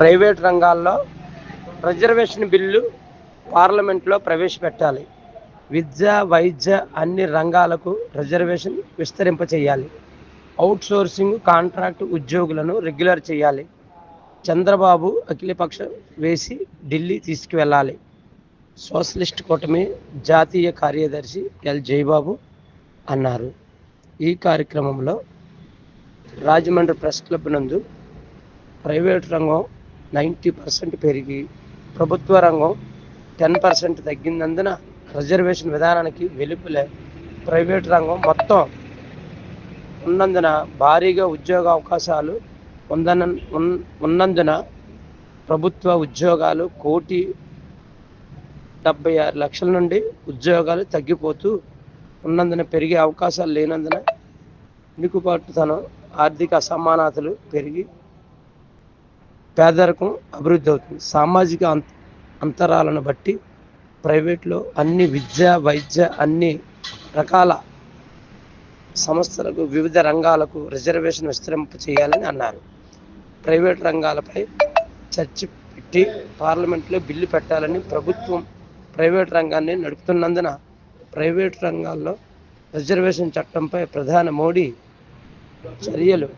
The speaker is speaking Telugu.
ప్రైవేట్ రంగాల్లో రిజర్వేషన్ బిల్లు పార్లమెంట్లో ప్రవేశపెట్టాలి. విద్య వైద్య అన్ని రంగాలకు రిజర్వేషన్ విస్తరింపచేయాలి. చేయాలి అవుట్సోర్సింగ్ కాంట్రాక్ట్ ఉద్యోగులను రెగ్యులర్ చేయాలి. చంద్రబాబు అఖిలపక్ష వేసి ఢిల్లీ తీసుకువెళ్ళాలి. సోషలిస్ట్ కూటమి జాతీయ కార్యదర్శి ఎల్ జయబాబు అన్నారు. ఈ కార్యక్రమంలో రాజమండ్రి ప్రెస్ క్లబ్ నందు ప్రైవేట్ రంగం నైంటీ పర్సెంట్ పెరిగి ప్రభుత్వ రంగం టెన్ పర్సెంట్ తగ్గినందున రిజర్వేషన్ విధానానికి వెలుపులే. ప్రైవేట్ రంగం మొత్తం ఉన్నందున భారీగా ఉద్యోగ అవకాశాలు ఉందన ఉన్నందున ప్రభుత్వ ఉద్యోగాలు కోటి డెబ్బై ఆరు లక్షల నుండి ఉద్యోగాలు తగ్గిపోతూ ఉన్నందున పెరిగే అవకాశాలు లేనందున మిగుబాటుతనం ఆర్థిక అసమానతలు పెరిగి పేదరికం అభివృద్ధి అవుతుంది. సామాజిక అంత అంతరాలను బట్టి ప్రైవేట్లో అన్ని విద్య వైద్య అన్ని రకాల సంస్థలకు వివిధ రంగాలకు రిజర్వేషన్ విస్తరింప చేయాలని అన్నారు. ప్రైవేట్ రంగాలపై చర్చ పెట్టి పార్లమెంట్లో బిల్లు పెట్టాలని ప్రభుత్వం ప్రైవేట్ రంగాన్ని నడుపుతున్నందున ప్రైవేట్ రంగాల్లో రిజర్వేషన్ చట్టంపై ప్రధాని మోడీ చర్యలు